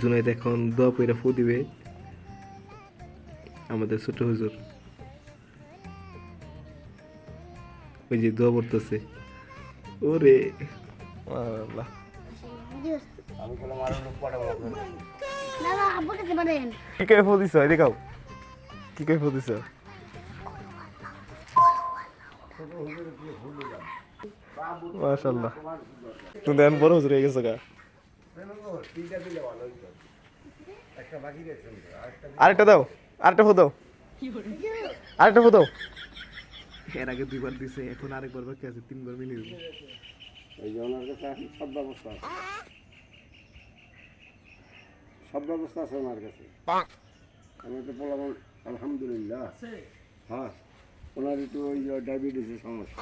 জুনাইদ এখন দোয়া পইরা ফু দিবে। আমাদের ছোট হুজুর। ওই যে দোয়া পড়তেছে। ওরে আল্লাহ। দাদা কি করে ফু দিছ দেখাও কি করে ফু দিছ? মাশাআল্লাহ। তুমি দেন বড় হুজুর হয়ে গেছো গা। আরেকটা দাও আরেকটা ফু দাও। আরেকটা ফু দাও। এর আগে দুইবার দিছে এখন আরেকবার বাকি আছে তিনবার মিলিয়ে দেবো এই যে ওনার কাছে এখন সব ব্যবস্থা আছে। সব ব্যবস্থা আছে ওনার কাছে। আমি তো বললাম আলহামদুলিল্লাহ। হ্যাঁ ওনার একটু ওই ডায়াবেটিসের সমস্যা।